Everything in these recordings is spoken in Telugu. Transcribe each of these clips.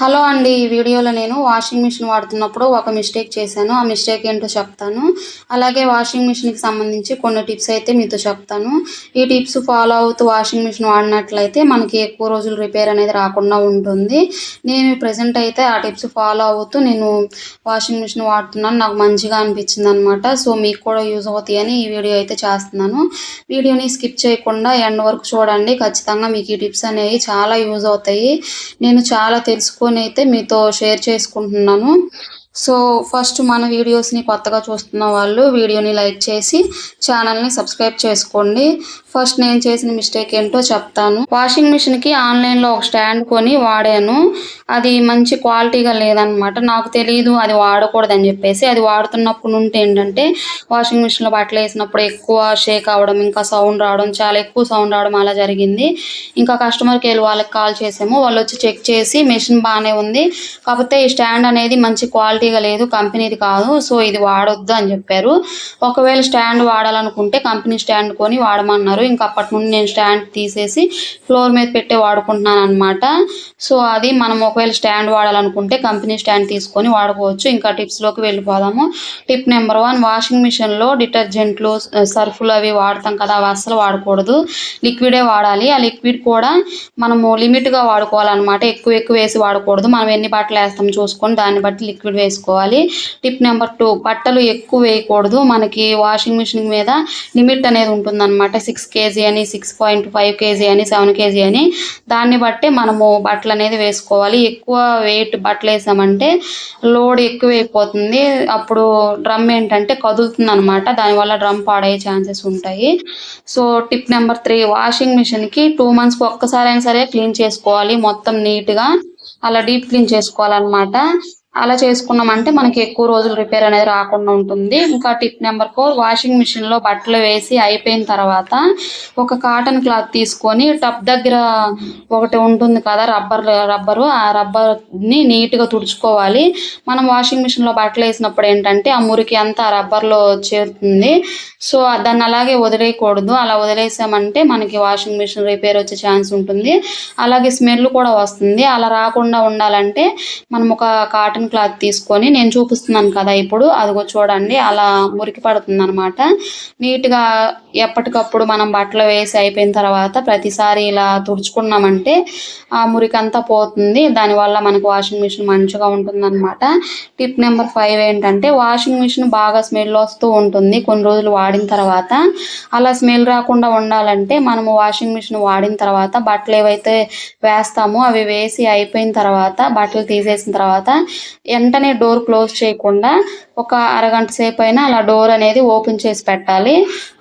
హలో అండి ఈ వీడియోలో నేను వాషింగ్ మిషన్ వాడుతున్నప్పుడు ఒక మిస్టేక్ చేశాను. ఆ మిస్టేక్ ఏంటో చెప్తాను. అలాగే వాషింగ్ మిషన్కి సంబంధించి కొన్ని టిప్స్ అయితే మీతో చెప్తాను. ఈ టిప్స్ ఫాలో అవుతూ వాషింగ్ మిషన్ వాడినట్లయితే మనకి ఎక్కువ రోజులు రిపేర్ అనేది రాకుండా ఉంటుంది. నేను ప్రజెంట్ అయితే ఆ టిప్స్ ఫాలో అవుతూ నేను వాషింగ్ మిషన్ వాడుతున్నాను. నాకు మంచిగా అనిపించింది అనమాట సో మీకు కూడా యూజ్ అవుతాయని ఈ వీడియో అయితే చేస్తున్నాను. వీడియోని స్కిప్ చేయకుండా ఎండ్ వరకు చూడండి. ఖచ్చితంగా మీకు ఈ టిప్స్ అనేవి చాలా యూజ్ అవుతాయి. నేను చాలా తెలుసుకొని అయితే మీతో షేర్ చేసుకుంటున్నాను. సో ఫస్ట్ మన వీడియోస్ని కొత్తగా చూస్తున్న వాళ్ళు వీడియోని లైక్ చేసి ఛానల్ని సబ్స్క్రైబ్ చేసుకోండి. ఫస్ట్ నేను చేసిన మిస్టేక్ ఏంటో చెప్తాను. వాషింగ్ మిషన్కి ఆన్లైన్లో ఒక స్టాండ్ కొని వాడాను. అది మంచి క్వాలిటీగా లేదనమాట. నాకు తెలియదు అది వాడకూడదని చెప్పేసి అది వాడుతున్నప్పుడు నుండి ఏంటంటే వాషింగ్ మిషన్లో బట్టలు వేసినప్పుడు ఎక్కువ షేక్ అవ్వడం ఇంకా సౌండ్ రావడం చాలా ఎక్కువ సౌండ్ రావడం అలా జరిగింది. ఇంకా కస్టమర్కి వెళ్ళి వాళ్ళకి కాల్ చేసాము. వాళ్ళు వచ్చి చెక్ చేసి మిషన్ బాగానే ఉంది. కాకపోతే ఈ స్టాండ్ అనేది మంచి క్వాలిటీగా లేదు కంపెనీది కాదు సో ఇది వాడొద్దు అని చెప్పారు. ఒకవేళ స్టాండ్ వాడాలనుకుంటే కంపెనీ స్టాండ్ కొని వాడమన్నారు. ఇంకా అప్పటి నుండి నేను స్టాండ్ తీసేసి ఫ్లోర్ మీద పెట్టే వాడుకుంటున్నాను అనమాట సో అది మనం ఒకవేళ స్టాండ్ వాడాలనుకుంటే కంపెనీ స్టాండ్ తీసుకొని వాడుకోవచ్చు. ఇంకా టిప్స్లోకి వెళ్ళిపోదాము. టిప్ నెంబర్ వన్ వాషింగ్ మిషన్లో డిటర్జెంట్లు సర్ఫులు అవి వాడతాం కదా అవి అస్సలు వాడకూడదు. లిక్విడే వాడాలి. ఆ లిక్విడ్ కూడా మనము లిమిట్గా వాడుకోవాలన్నమాట. ఎక్కువ ఎక్కువ వేసి వాడకూడదు. మనం ఎన్ని బట్టలు వేస్తాం చూసుకొని దాన్ని బట్టి లిక్విడ్ వేసి వేసుకోవాలి. టిప్ నెంబర్ టూ బట్టలు ఎక్కువ వేయకూడదు. మనకి వాషింగ్ మిషన్ మీద లిమిట్ అనేది ఉంటుందన్నమాట. సిక్స్ కేజీ అని సిక్స్ పాయింట్ ఫైవ్ కేజీ అని సెవెన్ కేజీ అని. దాన్ని బట్టి మనము బట్టలు అనేది వేసుకోవాలి. ఎక్కువ వెయిట్ బట్టలు వేసామంటే లోడ్ ఎక్కువ అయిపోతుంది. అప్పుడు డ్రమ్ ఏంటంటే కదులుతుంది అనమాట దానివల్ల డ్రమ్ పాడయ్యే ఛాన్సెస్ ఉంటాయి. So tip number three washing మిషన్కి టూ మంత్స్కి ఒక్కసారైనా సరే క్లీన్ చేసుకోవాలి. మొత్తం నీట్గా అలా డీప్ క్లీన్ చేసుకోవాలన్నమాట. అలా చేసుకున్నామంటే మనకి ఎక్కువ రోజులు రిపేర్ అనేది రాకుండా ఉంటుంది. ఇంకా టిప్ నెంబర్ ఫోర్ వాషింగ్ మిషన్లో బట్టలు వేసి అయిపోయిన తర్వాత ఒక కాటన్ క్లాత్ తీసుకొని టప్ దగ్గర ఒకటి ఉంటుంది కదా రబ్బర్ రబ్బరు ఆ రబ్బర్ని నీట్గా తుడుచుకోవాలి. మనం వాషింగ్ మిషన్లో బట్టలు వేసినప్పుడు ఏంటంటే ఆ మురికి అంతా ఆ రబ్బర్లో చేరుతుంది. సో దాన్ని అలాగే వదిలేయకూడదు. అలా వదిలేసామంటే మనకి వాషింగ్ మిషన్ రిపేర్ వచ్చే ఛాన్స్ ఉంటుంది. అలాగే స్మెల్ కూడా వస్తుంది. అలా రాకుండా ఉండాలంటే మనం ఒక కాటన్ కాటన్ క్లాత్ తీసుకొని నేను చూపిస్తున్నాను కదా ఇప్పుడు. అదిగో చూడండి అలా మురికి పడుతుంది అనమాట నీట్గా ఎప్పటికప్పుడు మనం బట్టలు వేసి అయిపోయిన తర్వాత ప్రతిసారి ఇలా తుడుచుకున్నామంటే ఆ మురికి అంతా పోతుంది. దానివల్ల మనకు వాషింగ్ మిషన్ మంచిగా ఉంటుందన్నమాట. టిప్ నెంబర్ ఫైవ్ ఏంటంటే వాషింగ్ మిషన్ బాగా స్మెల్ వస్తూ ఉంటుంది కొన్ని రోజులు వాడిన తర్వాత. అలా స్మెల్ రాకుండా ఉండాలంటే మనము వాషింగ్ మిషన్ వాడిన తర్వాత బట్టలు ఏవైతే వేస్తామో అవి వేసి అయిపోయిన తర్వాత బట్టలు తీసేసిన తర్వాత వెంటనే డోర్ క్లోజ్ చేయకుండా ఒక అరగంట సేపు అయినా అలా డోర్ అనేది ఓపెన్ చేసి పెట్టాలి.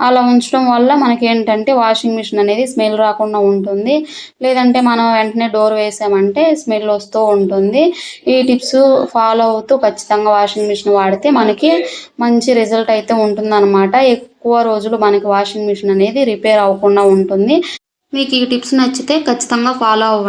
అలా ఉంచడం వల్ల మనకి ఏంటంటే వాషింగ్ మిషన్ అనేది స్మెల్ రాకుండా ఉంటుంది. లేదంటే మనం వెంటనే డోర్ వేసామంటే స్మెల్ వస్తూ ఉంటుంది. ఈ టిప్స్ ఫాలో అవుతూ ఖచ్చితంగా వాషింగ్ మిషన్ వాడితే మనకి మంచి రిజల్ట్ అయితే ఉంటుందన్నమాట. ఎక్కువ రోజులు మనకి వాషింగ్ మిషన్ అనేది రిపేర్ అవ్వకుండా ఉంటుంది. మీకు ఈ టిప్స్ నచ్చితే ఖచ్చితంగా ఫాలో అవ్వండి.